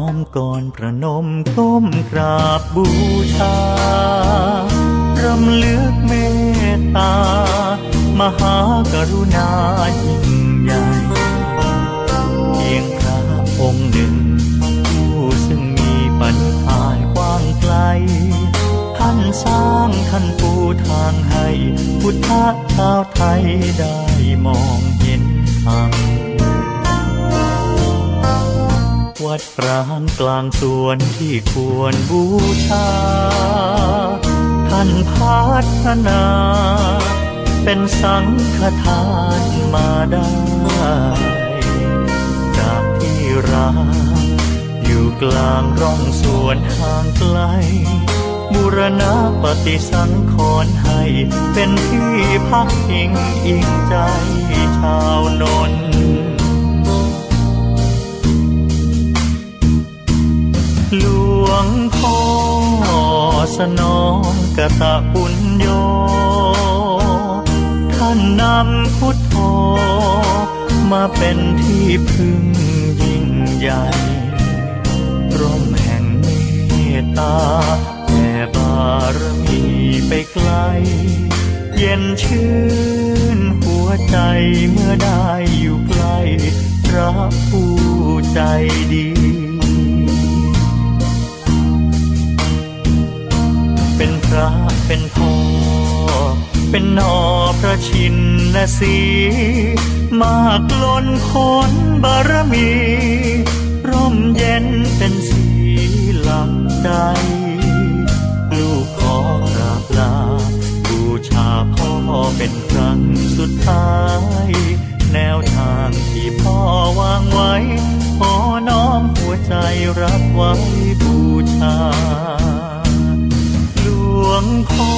อมก่อนประนมก้มกราบบูชารำลึกเมตตา มหากรุณายิ่งใหญ่ เพียงพระองค์หนึ่ง ผู้ซึ่งมีปัญญากว้างไกล ท่านสร้างท่านปูทางให้ พุทธชาวไทยได้มองเห็นทาง วัดปรางกลางสวนที่ควรบูชา ท่านพัฒนา เป็นสังฆทานมาได้ จากที่ร้างอยู่กลางร่องสวนห่างไกล บุรณะปฏิสังขรณ์ให้เป็นที่พักพิงอิงใจชาวนนท์ สนองกะตะปุญโย ท่านนำพุทโธมาเป็นที่พึ่งยิ่งใหญ่ร่มแห่งเมตตาแผ่บารมีไปไกล เย็นชื่นหัวใจเมื่อได้อยู่ใกล้พระผู้ใจดี เป็นนอพระชินนสีมากล้นพ้นบารมี ร่มเย็นเป็นสีหลักใจลูกขอกราบลา บูชาพ่อเป็นครั้งสุดท้าย แนวทางที่พ่อวางไว้ขอน้อมหัวใจรับไว้บูชา หลวงพ่อ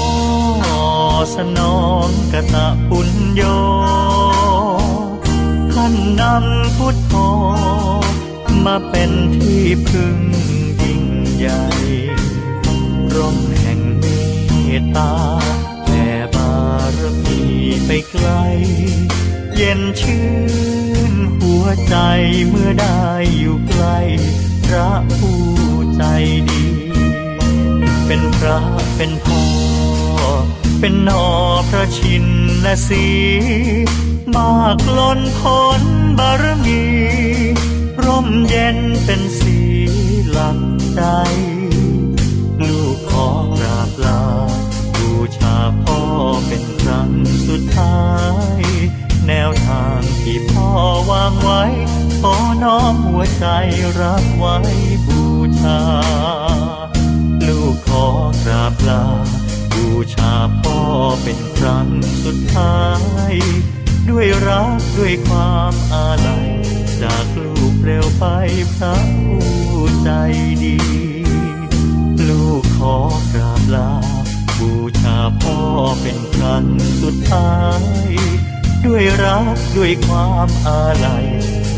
สนองกตะปุญโยท่านนำพุทโธมาเป็นที่พึ่งยิ่งใหญ่ ร่มแห่งเมตตาแผ่บารมีไปไกล เย็นชื่นหัวใจเมื่อได้อยู่ใกล้พระผู้ใจดี เป็นพระเป็นพ่อ เป็นนอพระชินและสีมากล้นพ้นบารมี ร่มเย็นเป็นสีหลักใจ ลูกขอกราบลาบูชาพ่อเป็นครั้งสุดท้าย แนวทางที่พ่อวางไว้ ขอน้อมหัวใจรับไว้บูชา รักด้วยความอาลัย จากลูกเร็วไปพระผู้ใจดี ลูกขอกราบลา บูชาพ่อเป็นครั้งสุดท้าย ด้วยรักด้วยความอาลัย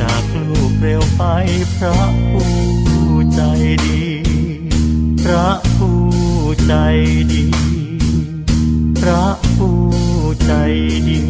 จากลูกเร็วไปพระผู้ใจดี พระผู้ใจดี พระผู้ใจดี